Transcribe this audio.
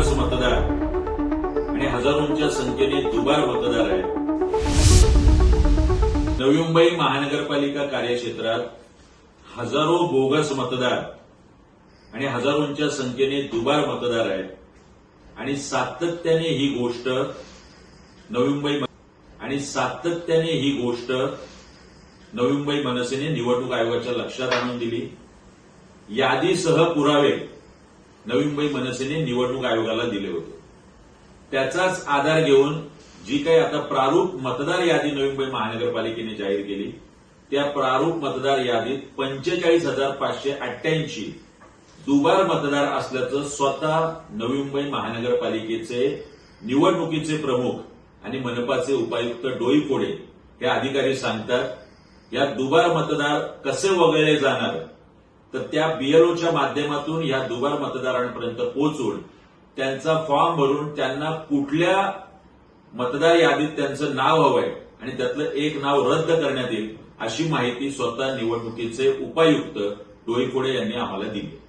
Bogus मतदार आणि हजारोंच्या संख्येने दुबार मतदार आहे नवी मुंबई महानगरपालिका कार्यक्षेत्रात हजारो बोगस मतदार आणि हजारोंच्या संख्येने दुबार मतदार आहेत. आणि सातत्याने ही गोष्ट नवी मुंबई आणि सातत्याने ही गोष्ट नवी मुंबई मनसेने निवडणूक आयोगाच्या लक्षात आणून दिली. यादीसह पुरावे नवी मुंबई मनसेने निवडणूक आयोगाला दिले होते. त्याचाच आधार घेऊन जी काही आता प्रारूप मतदार यादी नवी मुंबई महानगरपालिकेने जाहीर केली त्या प्रारूप मतदार यादीत पंचेचाळीस हजार पाचशे अठ्ठ्याऐंशी दुबार मतदार असल्याचं स्वतः नवी मुंबई महानगरपालिकेचे निवडणुकीचे प्रमुख आणि मनपाचे उपायुक्त डोईफोडे हे अधिकारी सांगतात या दुबार मतदार कसे वगळले जाणार? तर त्या बीएलओच्या माध्यमातून या दुबार मतदारांपर्यंत पोहोचून त्यांचा फॉर्म भरून त्यांना कुठल्या मतदार यादीत त्यांचं नाव हवंय आणि त्यातलं एक नाव रद्द करण्यात येईल अशी माहिती स्वतः निवडणुकीचे उपायुक्त डोईफोडे यांनी आम्हाला दिली.